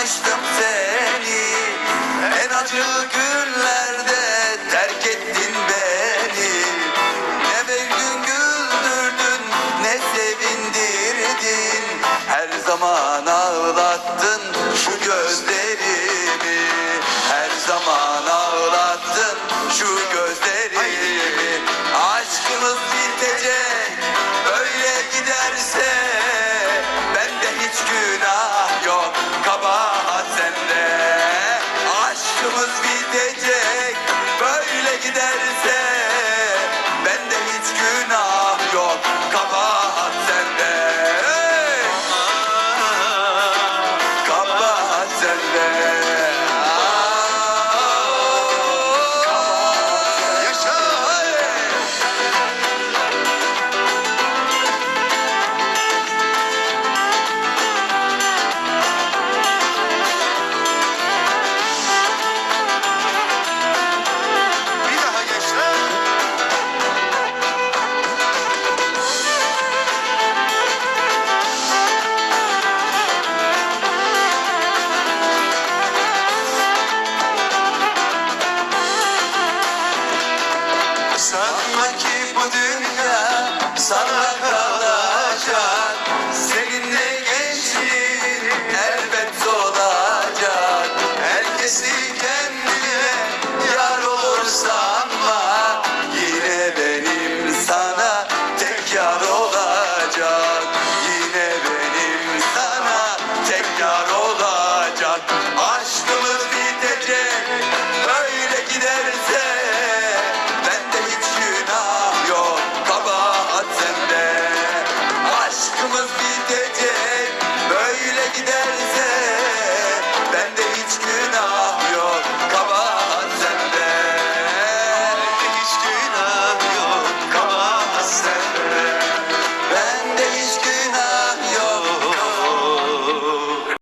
sanmıştım seni. En acı günlerde terk ettin beni. Ne bir gün güldürdün ne sevindirdin. Her zaman ağlattın şu gözlerimi. Her zaman ağlattın şu gözlerimi. Aşkımız giderse bende hiç günah yok. Kapat bu dünya sana kalacak. Seninle gençliğin elbet olacak. Herkesi kendine yar olursa giderse ben de hiç günah